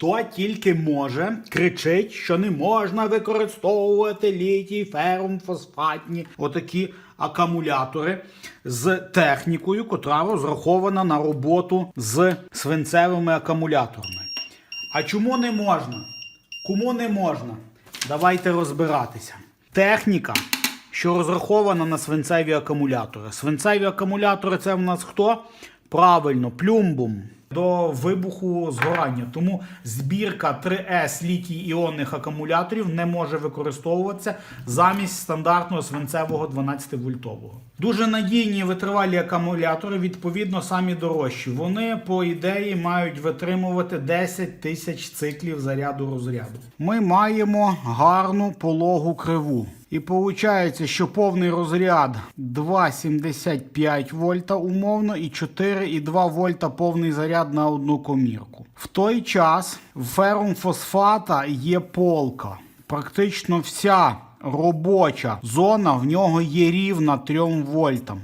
Хто тільки може, кричить, що не можна використовувати літій, ферум, фосфатні отакі акумулятори з технікою, котра розрахована на роботу з свинцевими акумуляторами. А чому не можна? Кому не можна? Давайте розбиратися. Техніка, що розрахована на свинцеві акумулятори. Свинцеві акумулятори це в нас хто? Правильно, плюмбум. До вибуху згорання. Тому збірка 3С літій іонних акумуляторів не може використовуватися замість стандартного свинцевого 12-вольтового. Дуже надійні витривалі акумулятори, відповідно, самі дорожчі. Вони, по ідеї, мають витримувати 10 тисяч циклів заряду розряду. Ми маємо гарну пологу криву. І виходить, що повний розряд 2,75 вольта умовно і 4,2 вольта повний заряд на одну комірку. В той час в ферумфосфата є полка. Практично вся робоча зона в нього є рівна 3 вольтам.